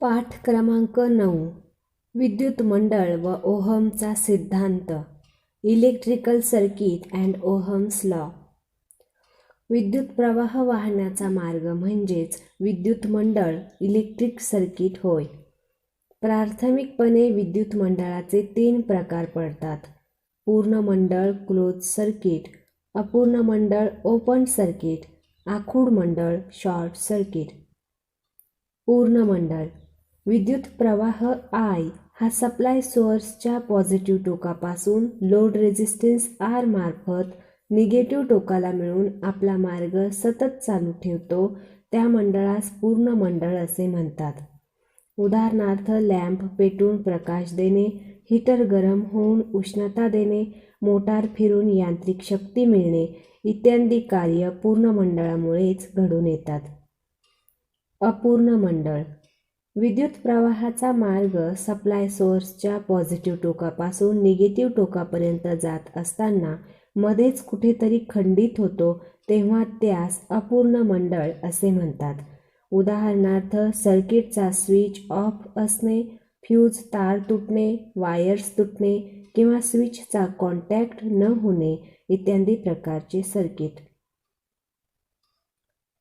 पाठ क्रमांक नऊ. विद्युत मंडळ व ओहमचा सिद्धांत. Electrical circuit and Ohm's law. विद्युत प्रवाह वाहण्याचा मार्ग म्हणजेच विद्युत मंडळ इलेक्ट्रिक सर्किट होय. प्राथमिकपणे विद्युत मंडळाचे तीन प्रकार पडतात. पूर्ण मंडळ क्लोज सर्किट. अपूर्ण मंडळ ओपन सर्किट. आखूड मंडळ शॉर्ट सर्किट. पूर्ण मंडळ. विद्युत प्रवाह आय हा सप्लाय सोर्सच्या पॉझिटिव्ह टोकापासून लोड रेझिस्टन्स आर मार्फत निगेटिव्ह टोकाला मिळून आपला मार्ग सतत चालू ठेवतो त्या मंडळास पूर्ण मंडळ असे म्हणतात. उदाहरणार्थ लॅम्प पेटून प्रकाश देणे हीटर गरम होऊन उष्णता देणे मोटार फिरून यांत्रिक शक्ती मिळणे इत्यादी कार्य पूर्ण मंडळामुळेच घडून येतात. अपूर्ण मंडळ विद्युत प्रवाहाचा मार्ग सप्लाय सोर्सच्या पॉझिटिव्ह टोकापासून निगेटिव्ह टोकापर्यंत जात असताना मध्येच कुठेतरी खंडित होतो तेव्हा त्यास अपूर्ण मंडळ असे म्हणतात. उदाहरणार्थ सर्किटचा स्विच ऑफ असणे फ्यूज तार तुटणे वायर्स तुटणे किंवा स्विचचा कॉन्टॅक्ट न होणे इत्यादी प्रकारचे सर्किट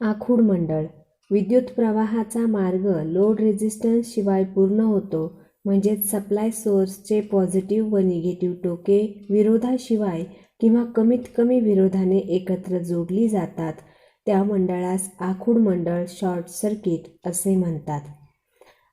आखूड मंडळ. विद्युत प्रवाहाचा मार्ग लोड रेझिस्टन्स शिवाय पूर्ण होतो. म्हणजेच सप्लाय सोर्सचे पॉझिटिव्ह व निगेटिव्ह टोके विरोधाशिवाय किंवा कमीत कमी विरोधाने एकत्र जोडली जातात. त्या मंडळास आखूड मंडळ शॉर्ट सर्किट असे म्हणतात.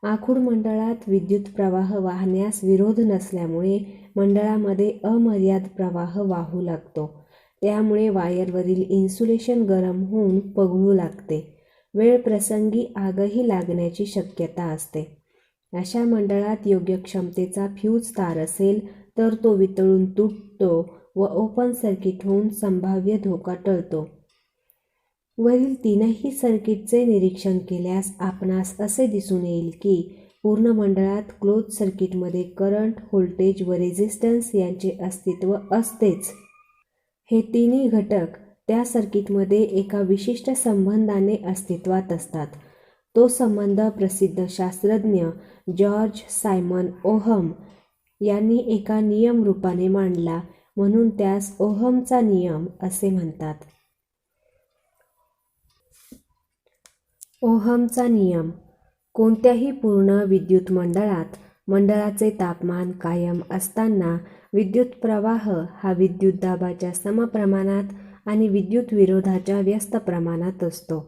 आखूड मंडळात विद्युत प्रवाह वाहण्यास विरोध नसल्यामुळे मंडळामध्ये अमर्याद प्रवाह वाहू लागतो. त्यामुळे वायरवरील इन्सुलेशन गरम होऊन पगळू लागते. वेळ प्रसंगी आगही लागण्याची शक्यता असते. अशा मंडळात योग्य क्षमतेचा फ्यूज तार असेल तर तो वितळून तुटतो व ओपन सर्किट होऊन संभाव्य धोका टळतो. वरील तीनही सर्किटचे निरीक्षण केल्यास आपणास असे दिसून येईल की पूर्ण मंडळात क्लोज सर्किटमध्ये करंट व्होल्टेज व रेझिस्टन्स यांचे अस्तित्व असतेच. हे तिन्ही घटक त्या सर्किटमध्ये एका विशिष्ट संबंधाने अस्तित्वात असतात. तो संबंध प्रसिद्ध शास्त्रज्ञ जॉर्ज सायमन ओहम यांनी एका नियम रूपाने मांडला म्हणून त्यास ओहमचा नियम असे म्हणतात. ओहमचा नियम कोणत्याही पूर्ण विद्युत मंडळात मंडळाचे तापमान कायम असताना विद्युत प्रवाह हा विद्युत दाबाच्या समप्रमाणात आणि विद्युत विरोधाच्या व्यस्त प्रमाणात असतो.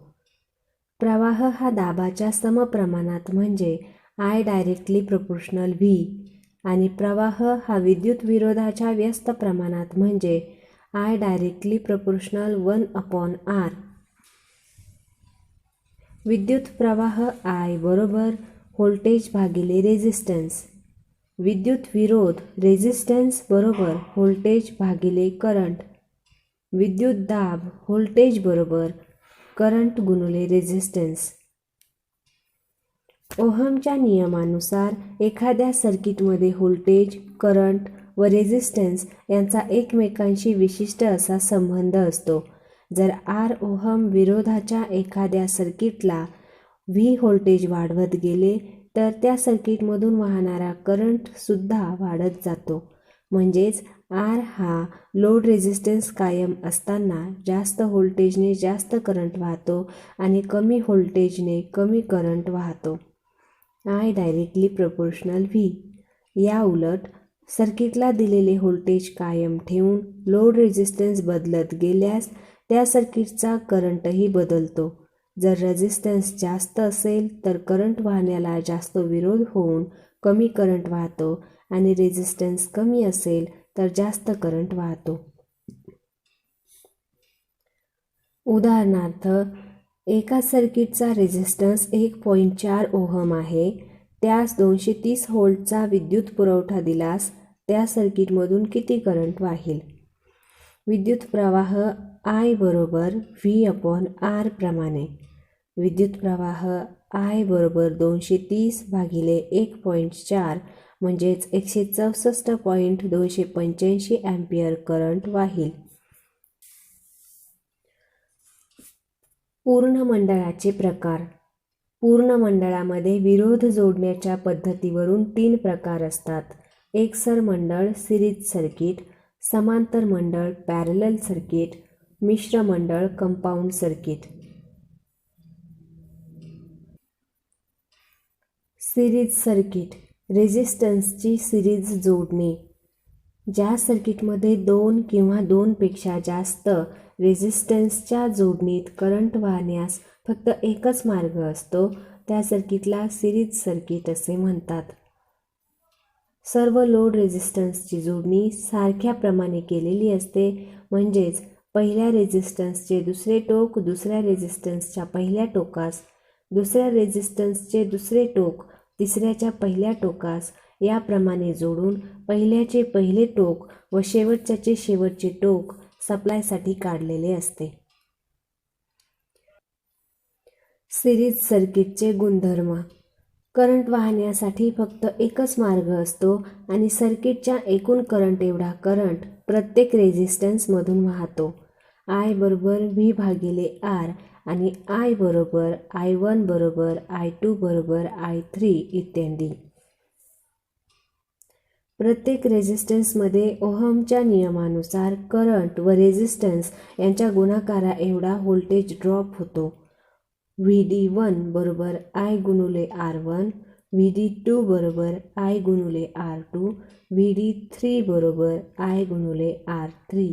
प्रवाह हा दाबाच्या समप्रमाणात म्हणजे आय डायरेक्टली प्रोपोर्शनल व्ही आणि प्रवाह हा विद्युत विरोधाच्या व्यस्त प्रमाणात म्हणजे I directly proportional one upon R विद्युत प्रवाह आय बरोबर व्होल्टेज भागिले रेझिस्टन्स विद्युत विरोध रेझिस्टन्स बरोबर व्होल्टेज भागिले करंट विद्युत दाब व्होल्टेज बरोबर करंट गुणुले रेझिस्टन्स ओहमच्या नियमानुसार एखाद्या सर्किटमध्ये व्होल्टेज करंट व रेझिस्टन्स यांचा एकमेकांशी विशिष्ट असा संबंध असतो. जर आर ओहम विरोधाच्या एखाद्या सर्किटला व्ही व्होल्टेज वाढवत गेले तर त्या सर्किटमधून वाहणारा करंटसुद्धा वाढत जातो. म्हणजेच आर हा लोड रेझिस्टन्स कायम असताना जास्त व्होल्टेजने जास्त करंट वाहतो आणि कमी व्होल्टेजने कमी करंट वाहतो. आय डायरेक्टली प्रपोर्शनल व्ही या उलट सर्किटला दिलेले व्होल्टेज कायम ठेवून लोड रेझिस्टन्स बदलत गेल्यास त्या सर्किटचा करंटही बदलतो. जर रेझिस्टन्स जास्त असेल तर करंट वाहण्याला जास्त विरोध होऊन कमी करंट वाहतो आणि रेझिस्टन्स कमी असेल तर जास्त करंट वाहतो. उदाहरणार्थ एका सर्किटचा रेझिस्टन्स एक पॉईंट चार ओहम आहे. त्यास दोनशे तीस होल्टचा विद्युत पुरवठा दिलास त्या सर्किटमधून किती करंट वाहील? विद्युत प्रवाह आय बरोबर व्ही अपॉन आर प्रमाणे. विद्युत प्रवाह आय बरोबर दोनशे तीस भागिले एक पॉईंट चार म्हणजेच एकशे चौसष्ट पॉईंट दोनशे पंच्याऐंशी ॲम्पियर करंट वाहील. पूर्ण मंडळाचे प्रकार. पूर्ण मंडळामध्ये विरोध जोडण्याच्या पद्धतीवरून तीन प्रकार असतात. एकसर मंडळ सिरीज सर्किट समांतर मंडळ पॅरलल सर्किट मिश्र मंडळ compound circuit. Series circuit. रेझिस्टन्सची series जोडणे. ज्या सर्किटमध्ये दोन किंवा दोनपेक्षा जास्त रेझिस्टन्सच्या जोडणीत करंट वाहण्यास फक्त एकच मार्ग असतो त्या सर्किटला सिरीज सर्किट असे म्हणतात. सर्व लोड रेझिस्टन्सची जोडणी सारख्या प्रमाणे केलेली असते म्हणजेच पहिल्या रेझिस्टन्सचे दुसरे टोक दुसऱ्या रेझिस्टन्सच्या पहिल्या टोकास दुसऱ्या रेझिस्टन्सचे दुसरे टोक तिसऱ्याच्या पहिल्या टोकास. याप्रमाणे जोडून पहिल्याचे पहिले टोक व शेवटच्याचे शेवटचे टोक सप्लायसाठी काढलेले असते. सिरीज सर्किटचे गुणधर्म. करंट वाहण्यासाठी फक्त एकच मार्ग असतो आणि सर्किटच्या एकूण करंट एवढा करंट प्रत्येक रेझिस्टन्समधून वाहतो. आय बरोबर व्ही भागिले आर आणि आय बरोबर आय वन बरोबर आय टू बरोबर आय थ्री इत्यादी. प्रत्येक रेझिस्टन्समध्ये ओहमच्या नियमानुसार करंट व रेझिस्टन्स यांच्या गुणाकारा एवढा व्होल्टेज ड्रॉप होतो. व्ही डी वन बरोबर I गुणुले R one V D two बरोबर I गुणुले R two V D three बरोबर आय गुणुले आर थ्री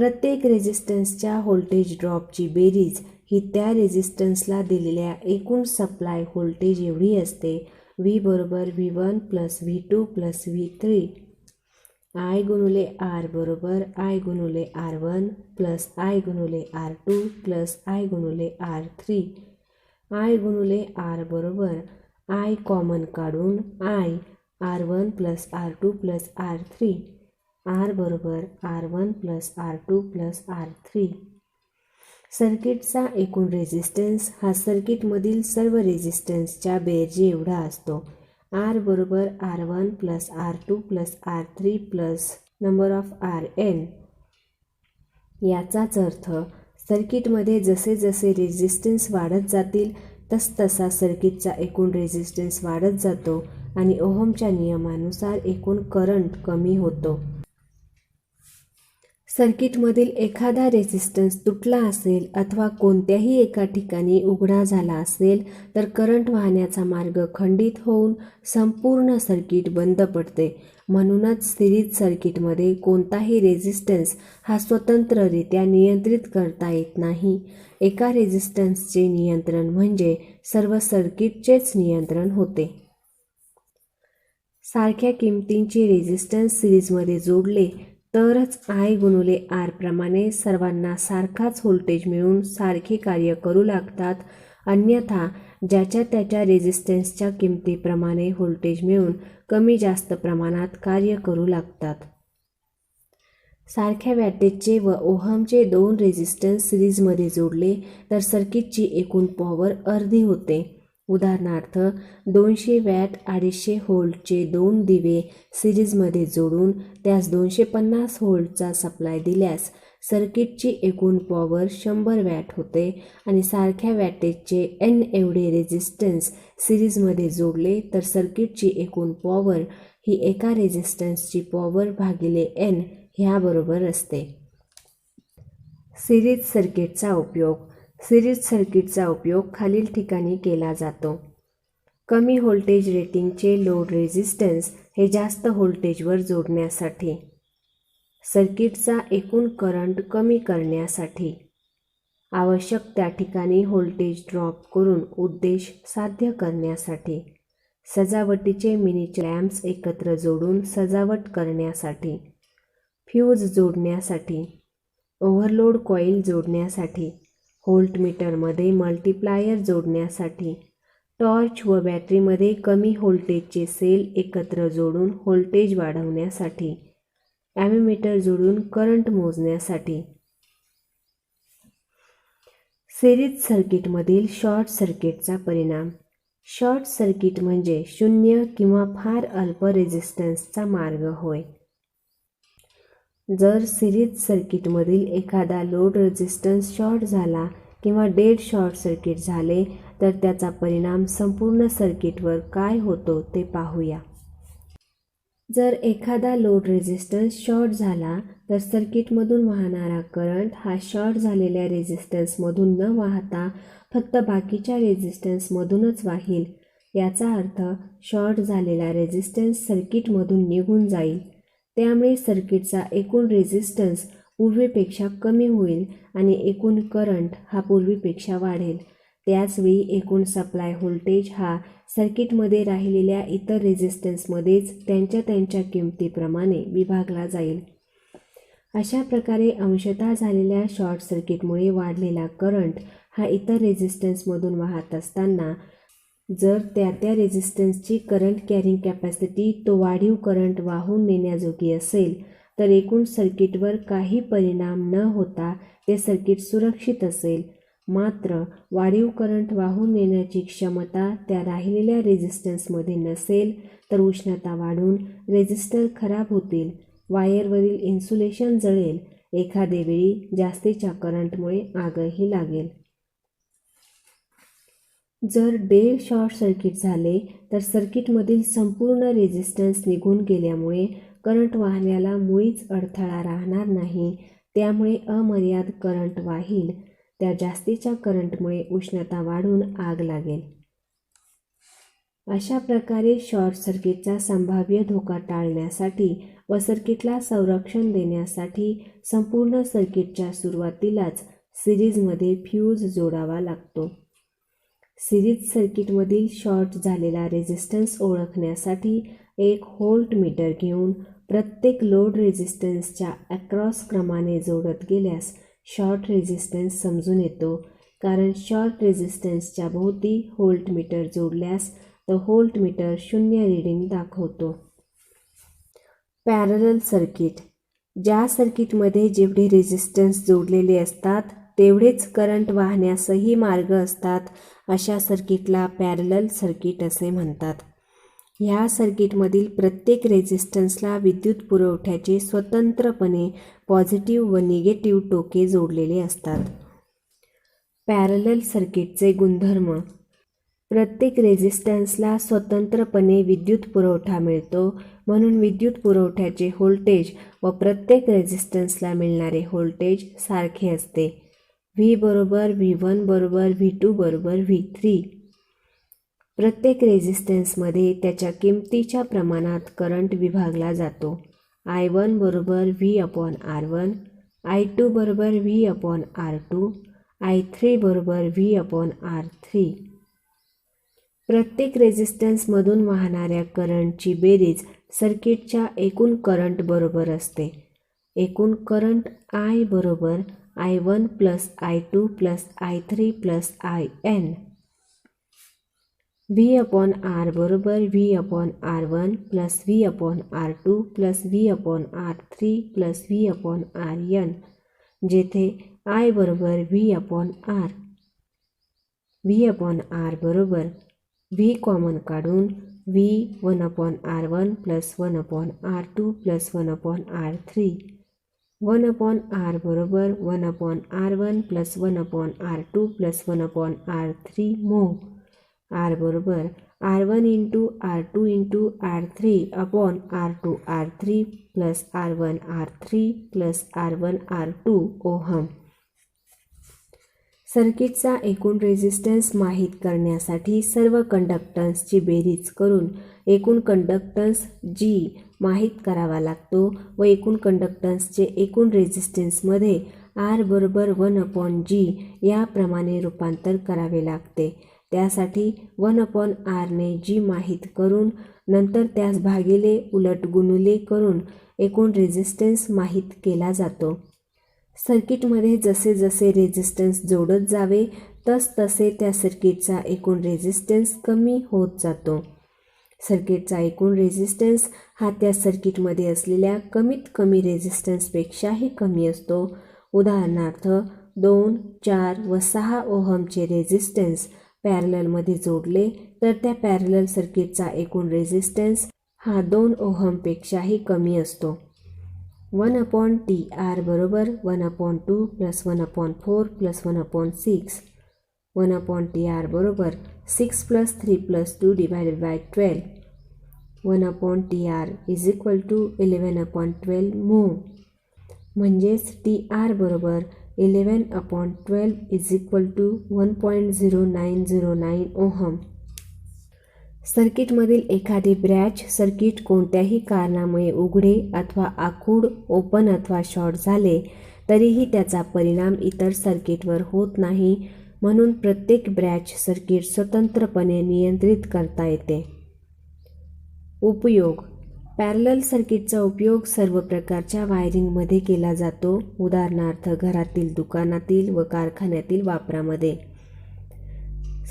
प्रत्येक रेझिस्टन्सच्या व्होल्टेज ड्रॉपची बेरीज ही त्या रेझिस्टन्सला दिलेल्या एकूण सप्लाय व्होल्टेज एवढी असते. व्ही बरोबर V one plus V two plus V three I गुणुले R बरोबर आय गुणुले आर वन प्लस आय गुणुले आर टू प्लस आय गुणुले आर थ्री आय गुणुले आर बरोबर आय कॉमन काढून I R one plus R two plus R three R बरोबर R one plus R two plus R three. सर्किटचा एकूण resistance हा सर्किटमधील सर्व रेझिस्टन्सच्या बेरजे एवढा असतो. आर बरोबर R one plus R two plus R three plus number of R N. याचाच अर्थ सर्किटमध्ये जसे जसे रेझिस्टन्स वाढत जातील तस तसा सर्किटचा एकूण रेझिस्टन्स वाढत जातो आणि ओहमच्या नियमानुसार एकूण करंट कमी होतो. सर्किटमधील एखादा रेझिस्टन्स तुटला असेल अथवा कोणत्याही एका ठिकाणी उघडा झाला असेल तर करंट वाहण्याचा मार्ग खंडित होऊन संपूर्ण सर्किट बंद पडते. म्हणूनच सिरीज सर्किटमध्ये कोणताही रेझिस्टन्स हा स्वतंत्ररित्या नियंत्रित करता येत नाही. एका रेझिस्टन्सचे नियंत्रण म्हणजे सर्व सर्किटचेच नियंत्रण होते. सारख्या किमतींचे रेझिस्टन्स सिरीजमध्ये जोडले तरच आय गुणुले आर प्रमाणे सर्वांना सारखाच व्होल्टेज मिळून सारखे कार्य करू लागतात. अन्यथा ज्याच्या त्याच्या रेझिस्टन्सच्या किमतीप्रमाणे व्होल्टेज मिळून कमी जास्त प्रमाणात कार्य करू लागतात. सारख्या वॅटेजचे व ओहमचे दोन रेझिस्टन्स सिरीजमध्ये जोडले तर सर्किटची एकूण पॉवर अर्धी होते. उदाहरणार्थ दोनशे वॅट अडीचशे होल्टचे दोन दिवे सिरीजमध्ये जोडून त्यास दोनशे पन्नास होल्टचा सप्लाय दिल्यास सर्किटची एकूण पॉवर शंभर वॅट होते आणि सारख्या वॅटेजचे एन एवढे रेझिस्टन्स सिरीजमध्ये जोडले तर सर्किटची एकूण पॉवर ही एका रेझिस्टन्सची पॉवर भागिले एन ह्याबरोबर असते. सिरीज सर्किटचा उपयोग सिरीज सर्किटचा उपयोग खालील ठिकाणी केला जातो. कमी व्होल्टेज रेटिंगचे लोड रेझिस्टन्स हे जास्त व्होल्टेजवर जोडण्यासाठी. सर्किटचा एकूण करंट कमी करण्यासाठी. आवश्यक त्या ठिकाणी व्होल्टेज ड्रॉप करून उद्देश साध्य करण्यासाठी. सजावटीचे मिनीचे लॅम्प्स एकत्र जोडून सजावट करण्यासाठी. फ्यूज जोडण्यासाठी. ओव्हरलोड कॉईल जोडण्यासाठी. व्होल्टमीटरमध्ये मल्टिप्लायर जोडण्यासाठी टॉर्च व बॅटरीमध्ये कमी व्होल्टेजचे सेल एकत्र जोडून व्होल्टेज वाढवण्यासाठी ॲमिमीटर जोडून करंट मोजण्यासाठी. सिरीज सर्किटमधील शॉर्ट सर्किटचा परिणाम. शॉर्ट सर्किट म्हणजे शून्य किंवा फार अल्प रेझिस्टन्सचा मार्ग होय. जर सिरीज सर्किटमधील एखादा लोड रेझिस्टन्स शॉर्ट झाला किंवा डेड शॉर्ट सर्किट झाले तर त्याचा परिणाम संपूर्ण सर्किटवर काय होतो ते पाहूया. जर एखादा लोड रेझिस्टन्स शॉर्ट झाला तर सर्किटमधून वाहणारा करंट हा शॉर्ट झालेल्या रेझिस्टन्समधून न वाहता फक्त बाकीच्या रेझिस्टन्समधूनच वाहील. याचा अर्थ शॉर्ट झालेला रेझिस्टन्स सर्किटमधून निघून जाईल. त्यामुळे सर्किटचा एकूण रेझिस्टन्स पूर्वीपेक्षा कमी होईल आणि एकूण करंट हा पूर्वीपेक्षा वाढेल. त्याचवेळी एकूण सप्लाय व्होल्टेज हा सर्किटमध्ये राहिलेल्या इतर रेझिस्टन्समध्येच त्यांच्या त्यांच्या किमतीप्रमाणे विभागला जाईल. अशा प्रकारे अंशतः झालेल्या शॉर्ट सर्किटमुळे वाढलेला करंट हा इतर रेझिस्टन्समधून वाहत असताना जर त्या त्या रेझिस्टन्सची करंट कॅरिंग कॅपॅसिटी तो वाढीव करंट वाहून नेण्याजोगी असेल तर एकूण सर्किटवर काही परिणाम न होता ते सर्किट सुरक्षित असेल. मात्र वाढीव करंट वाहून नेण्याची क्षमता त्या राहिलेल्या रेझिस्टन्समध्ये नसेल तर उष्णता वाढून रेझिस्टर खराब होतील वायरवरील इन्सुलेशन जळेल. एखादे वेळी जास्तीच्या करंटमुळे आगही लागेल. जर डे शॉर्ट सर्किट झाले तर सर्किटमधील संपूर्ण रेझिस्टन्स निघून गेल्यामुळे करंट वाहण्याला मुळीच अडथळा राहणार नाही. त्यामुळे अमर्याद करंट वाहील. त्या जास्तीच्या करंटमुळे उष्णता वाढून आग लागेल. अशा प्रकारे शॉर्ट सर्किटचा संभाव्य धोका टाळण्यासाठी व सर्किटला संरक्षण देण्यासाठी संपूर्ण सर्किटच्या सुरुवातीलाच सिरीजमध्ये फ्यूज जोडावा लागतो. सिरीज सर्किटमधील शॉर्ट झालेला रेझिस्टन्स ओळखण्यासाठी एक होल्ट मीटर घेऊन प्रत्येक लोड रेझिस्टन्सच्या अक्रॉस क्रमाने जोडत गेल्यास शॉर्ट रेझिस्टन्स समजून येतो. कारण शॉर्ट रेझिस्टन्सच्या भोवती होल्ट मीटर जोडल्यास तर होल्ट मीटर शून्य रीडिंग दाखवतो. पॅरल सर्किट ज्या सर्किटमध्ये जेवढे रेझिस्टन्स जोडलेले असतात तेवढेच करंट वाहण्यासही मार्ग असतात अशा सर्किटला पॅरलल सर्किट असे म्हणतात. ह्या सर्किटमधील प्रत्येक रेझिस्टन्सला विद्युत पुरवठ्याचे स्वतंत्रपणे पॉझिटिव्ह व निगेटिव्ह टोके जोडलेले असतात. पॅरलल सर्किटचे गुणधर्म. प्रत्येक रेझिस्टन्सला स्वतंत्रपणे विद्युत पुरवठा मिळतो म्हणून विद्युत पुरवठ्याचे व्होल्टेज व प्रत्येक रेझिस्टन्सला मिळणारे व्होल्टेज सारखे असते. व्ही बरोबर व्ही वन बरोबर व्ही टू बरोबर व्ही थ्री प्रत्येक रेझिस्टन्समध्ये त्याच्या किमतीच्या प्रमाणात करंट विभागला जातो. आय वन बरोबर V upon R one I two बरोबर V upon R two I three बरोबर व्ही अपॉन आर थ्री प्रत्येक रेझिस्टन्समधून वाहणाऱ्या करंटची बेरीज सर्किटच्या एकूण करंट बरोबर असते. एकूण करंट आय बरोबर I one plus I two plus I three plus I N V upon R बरोबर V upon R one plus V upon R two plus V upon R three plus V upon R N जेथे I बरोबर V upon R V upon R बरोबर V common काढून V one upon R one plus one upon R two plus one upon R three one upon R बरोबर one upon R one plus one upon R two plus one upon R three mho. R बरोबर R one into R two into R three upon R two R three plus R one R three plus R one R two ohm. सर्किटचा एकूण resistance माहीत करण्यासाठी सर्व कंडक्टन्सची बेरीज करून एकूण conductance जी माहीत करावा लागतो व एकूण कंडक्टन्सचे एकूण रेझिस्टन्समध्ये आर बरोबर वन अपॉन जी याप्रमाणे रूपांतर करावे लागते. त्यासाठी वन अपॉन आरने जी माहीत करून नंतर त्यास भागिले उलट गुणुले करून एकूण रेझिस्टन्स माहीत केला जातो. सर्किटमध्ये जसे जसे रेझिस्टन्स जोडत जावे तस तसे त्या सर्किटचा एकूण रेझिस्टन्स कमी होत जातो. सर्किटचा एकूण रेझिस्टन्स हा त्या सर्किटमध्ये असलेल्या कमीत कमी रेझिस्टन्सपेक्षाही कमी असतो. उदाहरणार्थ दोन चार व सहा ओहमचे रेझिस्टन्स पॅरललमध्ये जोडले तर त्या पॅरलल सर्किटचा एकूण रेझिस्टन्स हा दोन ओहमपेक्षाही कमी असतो. वन अपॉन टी आर बरोबर one upon two plus one upon four plus one upon six. One upon T R बरोबर six plus three plus two divided by twelve. One upon T R is equal to eleven upon twelve mho म्हणजेच T R बरोबर eleven upon twelve is equal to one point zero nine zero nine ohm सर्किटमधील एखादी breach circuit कोणत्याही कारणामुळे उघडे अथवा आखूड open अथवा शॉर्ट झाले तरीही त्याचा परिणाम इतर सर्किटवर होत नाही. म्हणून प्रत्येक ब्रॅच सर्किट स्वतंत्रपणे नियंत्रित करता येते. उपयोग. पॅरलल सर्किटचा उपयोग सर्व प्रकारच्या वायरिंगमध्ये केला जातो. उदाहरणार्थ घरातील दुकानातील व कारखान्यातील वापरामध्ये.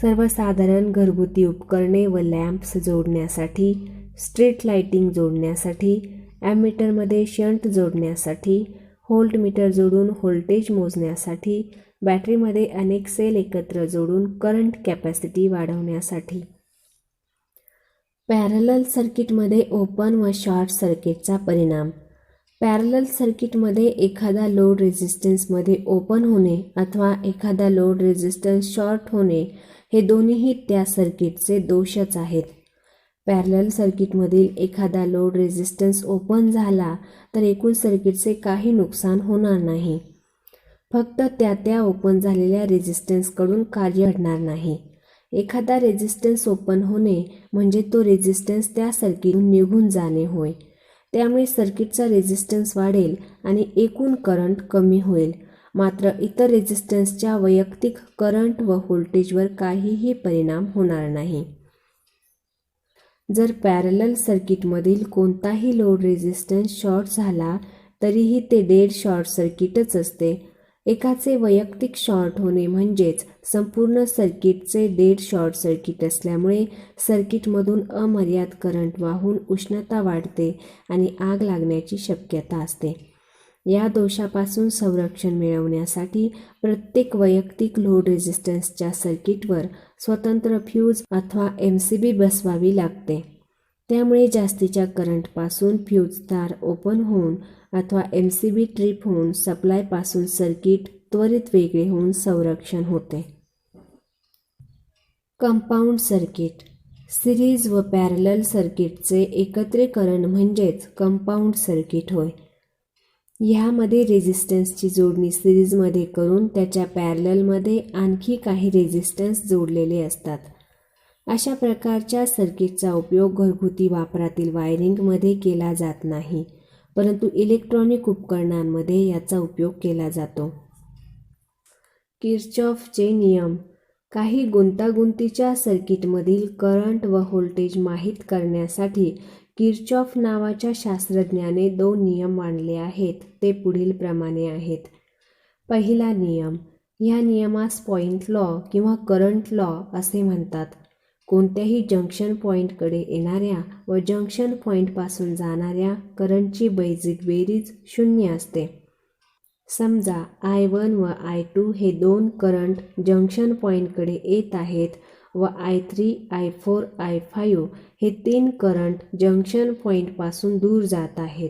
सर्वसाधारण घरगुती उपकरणे व लॅम्प्स जोडण्यासाठी स्ट्रीट लाइटिंग जोडण्यासाठी ॲमीटरमध्ये शंट जोडण्यासाठी होल्ट मीटर जोडून व्होल्टेज मोजण्यासाठी बॅटरीमध्ये अनेक सेल एकत्र जोडून करंट कॅपॅसिटी वाढवण्यासाठी. पॅरलल सर्किटमध्ये ओपन व शॉर्ट सर्किटचा परिणाम. पॅरलल सर्किटमध्ये एखादा लोड रेझिस्टन्समध्ये ओपन होणे अथवा एखादा लोड रेझिस्टन्स शॉर्ट होणे हे दोन्हीही त्या सर्किटचे दोषच आहेत. पॅरलल सर्किटमधील एखादा लोड रेझिस्टन्स ओपन झाला तर एकूण सर्किटचे काही नुकसान होणार नाही. फक्त त्या त्या ओपन झालेल्या रेझिस्टन्सकडून कार्य घडणार नाही. एखादा रेझिस्टन्स ओपन होणे म्हणजे तो रेझिस्टन्स त्या सर्किटून निघून जाणे होय. त्यामुळे सर्किटचा रेझिस्टन्स वाढेल आणि एकूण करंट कमी होईल. मात्र इतर रेझिस्टन्सच्या वैयक्तिक करंट व व्होल्टेजवर काहीही परिणाम होणार नाही. जर पॅरलल सर्किटमधील कोणताही लोड रेझिस्टन्स शॉर्ट झाला तरीही ते डेड शॉर्ट सर्किटच असते. एकाचे वैयक्तिक शॉर्ट होणे म्हणजेच संपूर्ण सर्किटचे डेड शॉर्ट सर्किट असल्यामुळे सर्किटमधून अमर्याद करंट वाहून उष्णता वाढते आणि आग लागण्याची शक्यता असते. या दोषापासून संरक्षण मिळवण्यासाठी प्रत्येक वैयक्तिक लोड रेझिस्टन्सच्या सर्किटवर स्वतंत्र फ्यूज अथवा एम सी बी बसवावी लागते. त्यामुळे जास्तीच्या करंटपासून फ्यूज तार ओपन होऊन अथवा एम सी बी ट्रिप होऊन सप्लायपासून सर्किट त्वरित वेगळे होऊन संरक्षण होते. कंपाऊंड सर्किट सिरीज व पॅरलल सर्किटचे एकत्रीकरण म्हणजेच कंपाऊंड सर्किट होय. ह्यामध्ये रेझिस्टन्सची जोडणी सिरीजमध्ये करून त्याच्या पॅरललमध्ये आणखी काही रेझिस्टन्स जोडलेले असतात. अशा प्रकारच्या सर्किटचा उपयोग घरगुती वापरातील वायरिंगमध्ये केला जात नाही. परंतु इलेक्ट्रॉनिक उपकरणांमध्ये याचा उपयोग केला जातो. किर्चॉफचे नियम काही गुंतागुंतीच्या सर्किटमधील करंट व व्होल्टेज माहीत करण्यासाठी किर्चॉफ नावाच्या शास्त्रज्ञाने दोन नियम मांडले आहेत ते पुढील प्रमाणे आहेत. पहिला नियम ह्या नियमास पॉइंट लॉ किंवा करंट लॉ असे म्हणतात. कोणत्याही जंक्शन पॉईंटकडे येणाऱ्या व जंक्शन पॉईंटपासून जाणाऱ्या करंटची बैजिक बेरीज शून्य असते. समजा आय वन व आय टू हे दोन करंट जंक्शन पॉईंटकडे येत आहेत व I three I four I five हे तीन करंट जंक्शन पॉईंटपासून दूर जात आहेत.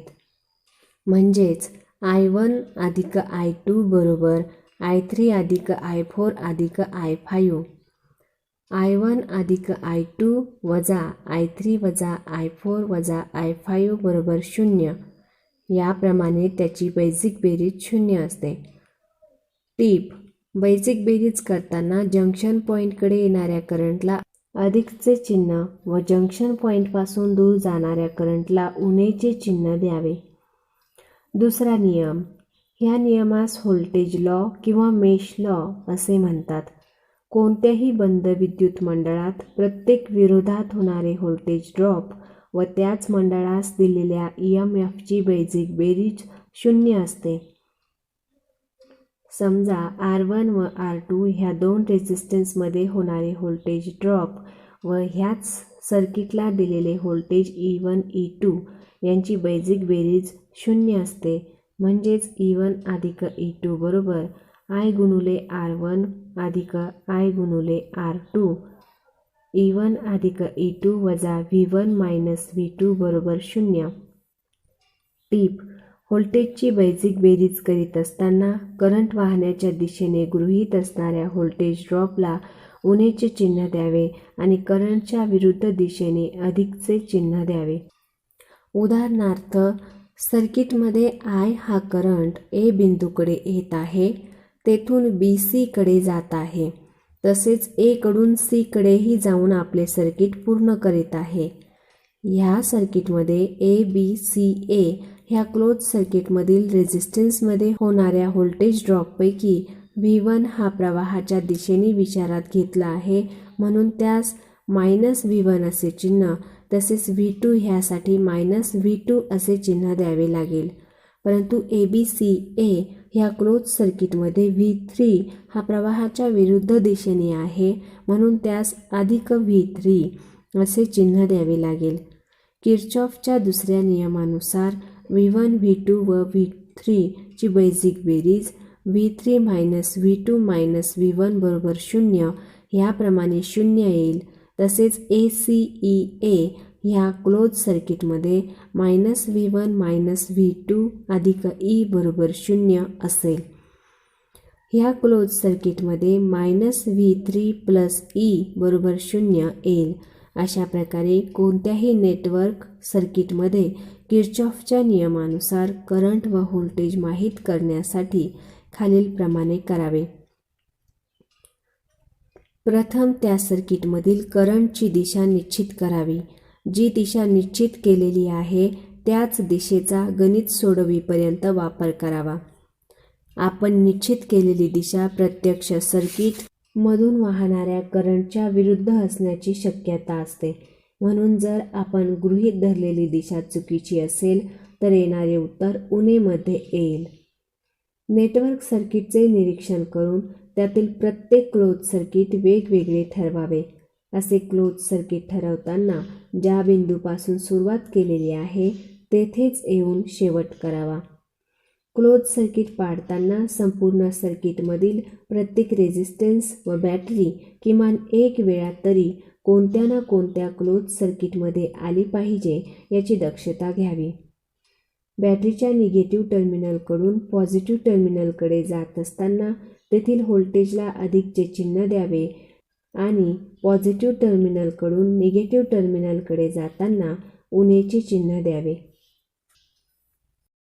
म्हणजेच आय वन अधिक आय टू बरोबर आय थ्री अधिक आय फोर अधिक आय फाईव्ह आय वन अधिक आय टू वजा आय थ्री वजा आय फोर वजा आय फाईव्ह बरोबर शून्य. याप्रमाणे त्याची बेसिक बेरीज शून्य असते. टीप बेसिक बेरीज करताना जंक्शन पॉईंटकडे येणाऱ्या करंटला अधिकचे चिन्ह व जंक्शन पॉईंटपासून दूर जाणाऱ्या करंटला उणेचे चिन्ह द्यावे. दुसरा नियम. ह्या नियमास व्होल्टेज लॉ किंवा मेश लॉ असे म्हणतात. कोणत्याही बंद विद्युत मंडळात प्रत्येक विरोधात होणारे व्होल्टेज ड्रॉप व त्याच मंडळास दिलेल्या ई एम एफची बेजिक बेरीज शून्य असते. समजा आर वन व आर टू ह्या दोन रेझिस्टन्समध्ये होणारे व्होल्टेज ड्रॉप व ह्याच सर्किटला दिलेले voltage E one E two यांची बेजिक बेरीज शून्य असते. म्हणजेच ई वन अधिक ई टू बरोबर आय गुणुले आर वन अधिक I गुणुले R two. E E one अधिक e ई टू वजा V one minus V two बरोबर शून्य. टीप व्होल्टेजची बैजिक बेरीज करीत असताना करंट वाहण्याच्या दिशेने गृहीत असणाऱ्या व्होल्टेज ड्रॉपला उणेचे चिन्ह द्यावे आणि करंटच्या विरुद्ध दिशेने अधिकचे चिन्ह द्यावे. उदाहरणार्थ सर्किटमध्ये आय हा करंट ए बिंदूकडे येत आहे. तेथून बी सीकडे जात आहे. तसेच एकडून सीकडेही जाऊन आपले सर्किट पूर्ण करीत आहे. ह्या सर्किटमध्ये ए बी सी ए ह्या क्लोज सर्किटमधील रेझिस्टन्समध्ये होणाऱ्या व्होल्टेज ड्रॉपपैकी व्ही वन हा प्रवाहाच्या दिशेने विचारात घेतला आहे. म्हणून त्यास मायनस व्ही वन असे चिन्ह तसेच व्ही टू ह्यासाठी मायनस व्ही टू असे चिन्ह द्यावे लागेल. परंतु ए बी सी ए ह्या क्लोज सर्किटमध्ये व्ही थ्री हा प्रवाहाच्या विरुद्ध दिशेने आहे म्हणून त्यास अधिक व्ही थ्री असे चिन्ह द्यावे लागेल. किर्चॉफच्या दुसऱ्या नियमानुसार व्ही वन व्ही टू व व्ही थ्रीची बेसिक बेरीज V three minus V two minus V one बरोबर शून्य ह्याप्रमाणे शून्य येईल. तसेच ए सी ई ए ह्या क्लोज सर्किटमध्ये minus V one minus V two अधिक ई बरोबर शून्य असेल. ह्या क्लोज सर्किटमध्ये minus V three plus E बरोबर शून्य येईल. अशा प्रकारे कोणत्याही नेटवर्क सर्किटमध्ये किर्चॉफच्या नियमानुसार करंट व व्होल्टेज माहीत करण्यासाठी खालीलप्रमाणे करावे. प्रथम त्या सर्किटमधील करंटची दिशा निश्चित करावी. जी दिशा निश्चित केलेली आहे त्याच दिशेचा गणित सोडवीपर्यंत वापर करावा. आपण निश्चित केलेली दिशा प्रत्यक्ष सर्किट मधून वाहणाऱ्या करंटच्या विरुद्ध असण्याची शक्यता असते. म्हणून जर आपण गृहीत धरलेली दिशा चुकीची असेल तर येणारे उत्तर उणेमध्ये येईल. नेटवर्क सर्किटचे निरीक्षण करून त्यातील प्रत्येक क्लोज सर्किट वेगवेगळे ठरवावे. असे क्लोज सर्किट ठरवताना ज्या बिंदूपासून सुरुवात केलेली आहे तेथेच येऊन शेवट करावा. क्लोज सर्किट पाडताना संपूर्ण सर्किटमधील प्रत्येक रेझिस्टन्स व बॅटरी किमान एक वेळा तरी कोणत्या ना कोणत्या क्लोज सर्किटमध्ये आली पाहिजे याची दक्षता घ्यावी. बॅटरीच्या निगेटिव्ह टर्मिनलकडून पॉझिटिव्ह टर्मिनलकडे जात असताना तेथील व्होल्टेजला अधिकचे चिन्ह द्यावे आणि पॉझिटिव्ह टर्मिनलकडून निगेटिव्ह टर्मिनलकडे जाताना उणेचे चिन्ह द्यावे.